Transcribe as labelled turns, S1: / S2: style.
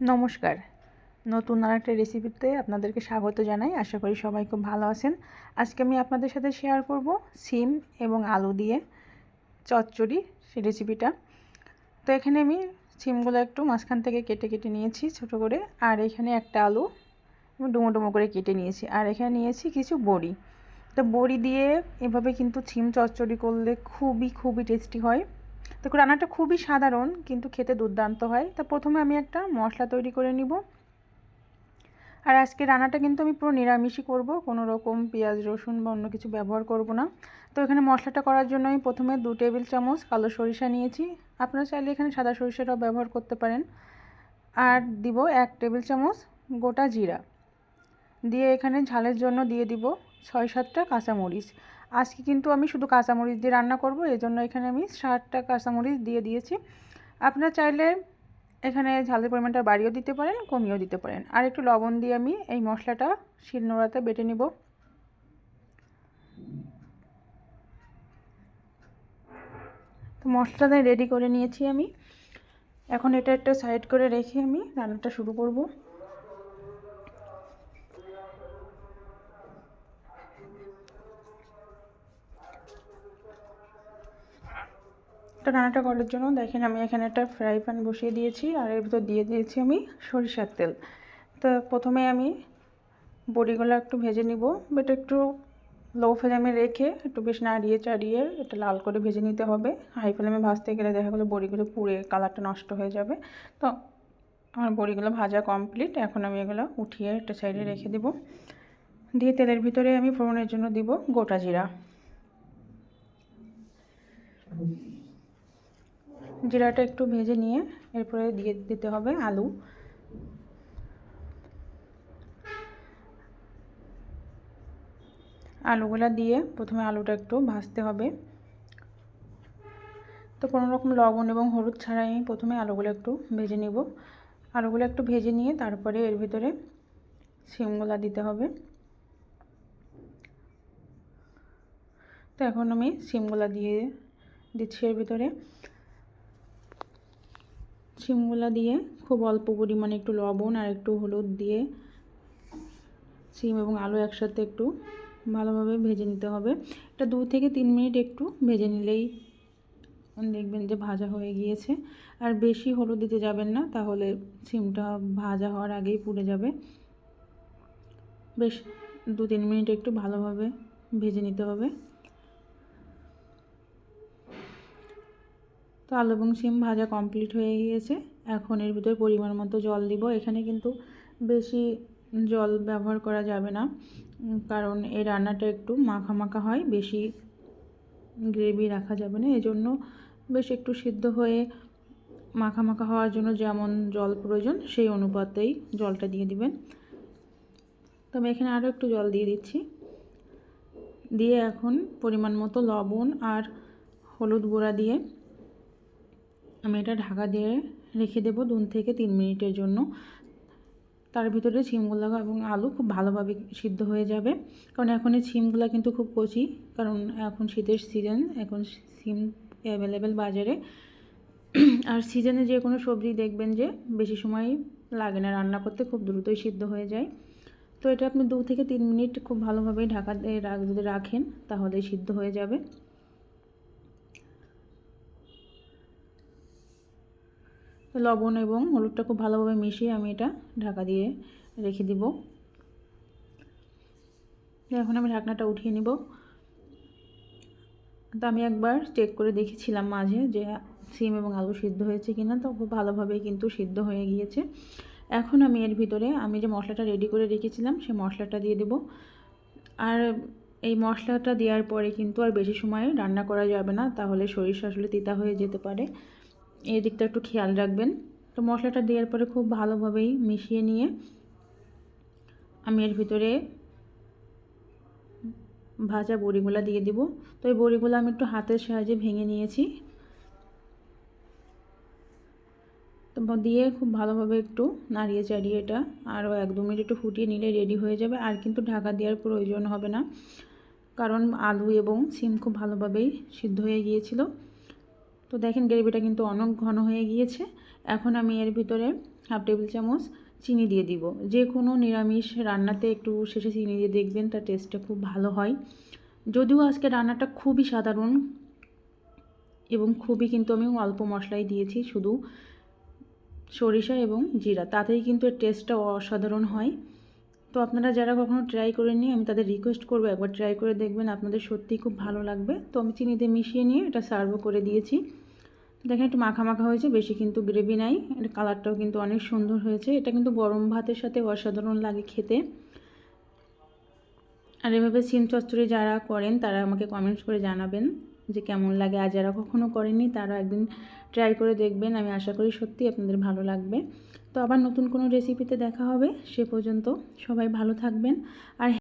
S1: নমস্কার। নতুন আর একটা রেসিপিতে আপনাদেরকে স্বাগত জানাই। আশা করি সবাই খুব ভালো আছেন। আজকে আমি আপনাদের সাথে শেয়ার করব সিম এবং আলু দিয়ে চচ্চড়ি সেই রেসিপিটা তো এখানে আমি সিমগুলো একটু মাঝখান থেকে কেটে কেটে নিয়েছি ছোট করে। আর এখানে একটা আলু ডুমো ডুমো করে কেটে নিয়েছি। আর এখানে নিয়েছি কিছু বড়ি। তো বড়ি দিয়ে এভাবে কিন্তু সিম চচ্চড়ি করলে খুবই খুবই টেস্টি হয়। তো রান্নাটা খুবই সাধারণ, কিন্তু খেতে দুর্দান্ত হয়। তা প্রথমে আমি একটা মশলা তৈরি করে নিব। আর আজকে রান্নাটা কিন্তু আমি পুরো নিরামিষই করব, কোনো রকম পেঁয়াজ, রসুন বা অন্য কিছু ব্যবহার করব না। তো এখানে মশলাটা করার জন্য আমি প্রথমে দু টেবিল চামচ কালো সরিষা নিয়েছি। আপনারা চাইলে এখানে সাদা সরিষাটাও ব্যবহার করতে পারেন। আর দিব এক টেবিল চামচ গোটা জিরা। দিয়ে এখানে ঝালের জন্য দিয়ে দিব ছয় সাতটা কাঁচামরিচ। আজকে কিন্তু আমি শুধু কাঁচামরিচ দিয়ে রান্না করব এই জন্য এখানে আমি ষাটটা কাঁচামরিচ দিয়ে দিয়েছি। আপনারা চাইলে এখানে ঝালের পরিমাণটা বাড়িয়েও দিতে পারেন, কমিয়েও দিতে পারেন। আর একটু লবণ দিয়ে আমি এই মশলাটা শিলনোড়াতে বেটে নিব। তো মশলাটা রেডি করে নিয়েছি আমি। এখন এটা একটা সাইড করে রেখে আমি রান্নাটা শুরু করব। তো রান্নাটা করার জন্য দেখেন আমি এখানে একটা ফ্রাই প্যান বসিয়ে দিয়েছি আর এর ভিতর দিয়ে দিয়েছি আমি সরিষার তেল। তো প্রথমে আমি বড়িগুলো একটু ভেজে নিব বাট একটু লো ফ্লেমে রেখে একটু বেশ নাড়িয়ে চাড়িয়ে এটা লাল করে ভেজে নিতে হবে। হাই ফ্লেমে ভাজতে গেলে দেখা গেলো বড়িগুলো পুড়ে কালারটা নষ্ট হয়ে যাবে। তো আমার বড়িগুলো ভাজা কমপ্লিট এখন আমি এগুলো উঠিয়ে একটা সাইডে রেখে দেব। দিয়ে তেলের ভিতরে আমি ফোড়নের জন্য দিব গোটা জিরা। জিরাটা একটু ভেজে নিয়ে এরপরে দিয়ে দিতে হবে আলু। আলুগুলো দিয়ে প্রথমে আলুটা একটু ভাজতে হবে। তো কোনো রকম লবণ এবং হলুদ ছাড়াই প্রথমে আলুগুলো একটু ভেজে নেব। আলুগুলো একটু ভেজে নিয়ে তারপরে এর ভিতরে সিমগুলা দিতে হবে। তো এখন আমি সিমগুলা দিয়ে দিচ্ছি এর ভিতরে। সিমগুলা দিয়ে খুব অল্প পরিমাণে একটু লবণ আর একটু হলুদ দিয়ে সিম এবং আলু একসাথে একটু ভালোভাবে ভেজে নিতে হবে। এটা দু থেকে তিন মিনিট একটু ভেজে নিলেই দেখবেন যে ভাজা হয়ে গিয়েছে। আর বেশি হলুদ দিতে যাবেন না, তাহলে সিমটা ভাজা হওয়ার আগেই পুড়ে যাবে। বেশ দু তিন মিনিট একটু ভালোভাবে ভেজে নিতে হবে। তো আলু এবং সিম ভাজা কমপ্লিট হয়ে গিয়েছে। এখন এর ভিতরে পরিমাণ মতো জল দিব। এখানে কিন্তু বেশি জল ব্যবহার করা যাবে না কারণ এই রান্নাটা একটু মাখা মাখা হয়, বেশি গ্রেভি রাখা যাবে না। এজন্য বেশ একটু সিদ্ধ হয়ে মাখা মাখা হওয়ার জন্য যেমন জল প্রয়োজন, সেই অনুপাতেই জলটা দিয়ে দিবেন। তো আমি এখানে আরও একটু জল দিয়ে দিচ্ছি। দিয়ে এখন পরিমাণ মতো লবণ আর হলুদ গুঁড়া দিয়ে আমি এটা ঢাকা দিয়ে রেখে দেবো দু থেকে তিন মিনিটের জন্য। তার ভিতরে ছিমগুলো এবং আলু খুব ভালোভাবে সিদ্ধ হয়ে যাবে। কারণ এখন এই ছিমগুলো কিন্তু খুব কচি, কারণ এখন শীতের সিজন এখন সিম অ্যাভেলেবেল বাজারে। আর সিজনে যে কোনো সবজি দেখবেন যে বেশি সময় লাগে না, রান্না করতে খুব দ্রুতই সিদ্ধ হয়ে যায়। তো এটা আপনি দু থেকে তিন মিনিট খুব ভালোভাবে ঢাকা যদি রাখেন তাহলে সিদ্ধ হয়ে যাবে। লবণ এবং হলুদটা খুব ভালোভাবে মিশিয়ে আমি এটা ঢাকা দিয়ে রেখে দিব। এখন আমি ঢাকনাটা উঠিয়ে নিব। তো আমি একবার চেক করে দেখেছিলাম মাঝে যে সিম এবং আলু সিদ্ধ হয়েছে কিনা, তো খুব ভালোভাবেই কিন্তু সিদ্ধ হয়ে গিয়েছে। এখন আমি এর ভিতরে আমি যে মশলাটা রেডি করে রেখেছিলাম সেই মশলাটা দিয়ে দেব। আর এই মশলাটা দেওয়ার পরে কিন্তু আর বেশি সময় রান্না করা যাবে না, তাহলে সরিষা আসলে তিতা হয়ে যেতে পারে। এই দিকটা একটু খেয়াল রাখবেন। তো মশলাটা দেওয়ার পরে খুব ভালোভাবেই মিশিয়ে নিয়ে আমি এর ভিতরে ভাজা বড়িগুলো দিয়ে দিব। তো এই বড়িগুলো আমি একটু হাতের সাহায্যে ভেঙে নিয়েছি। তো দিয়ে খুব ভালোভাবে একটু নাড়িয়ে চাড়িয়ে এটা আরও এক দু মিনিট একটু ফুটিয়ে নিলে রেডি হয়ে যাবে। আর কিন্তু ঢাকা দেওয়ার প্রয়োজন হবে না। কারণ আলু এবং সিম খুব ভালোভাবেই সিদ্ধ হয়ে গিয়েছিল। তো দেখেন গ্রেভিটা কিন্তু অনেক ঘন হয়ে গিয়েছে। এখন আমি এর ভিতরে হাফ টেবিল চামচ চিনি দিয়ে দিব। যে কোনো নিরামিষ রান্নাতে একটু শেষে চিনি দিয়ে দেখবেন, তার টেস্টটা খুব ভালো হয়। যদিও আজকে রান্নাটা খুবই সাধারণ এবং খুবই কিন্তু আমি অল্প মশলাই দিয়েছি, শুধু সরিষা এবং জিরা, তাতেই কিন্তু এর টেস্টটা অসাধারণ হয়। তো আপনারা যারা কখনো ট্রাই করেননি, আমি তাদের রিকোয়েস্ট করব একবার ট্রাই করে দেখবেন, আপনাদের সত্যিই খুব ভালো লাগবে। তো আমি চিনিতে মিশিয়ে নিয়ে এটা সার্ভও করে দিয়েছি। দেখেন একটু মাখা মাখা হয়েছে, বেশি কিন্তু গ্রেভি নাই। এটা কালারটাও কিন্তু অনেক সুন্দর হয়েছে। এটা কিন্তু গরম ভাতের সাথে অসাধারণ লাগে খেতে। আর এভাবে সিম চচ্চড়ি যারা করেন, তারা আমাকে কমেন্টস করে জানাবেন যে কেমন লাগে। আর যারা কখনও করেননি, তারা একদিন ট্রাই করে দেখবেন। আমি আশা করি সত্যি আপনাদের ভালো লাগবে। তো আবার নতুন কোনো রেসিপিতে দেখা হবে, সে পর্যন্ত সবাই ভালো থাকবেন। আর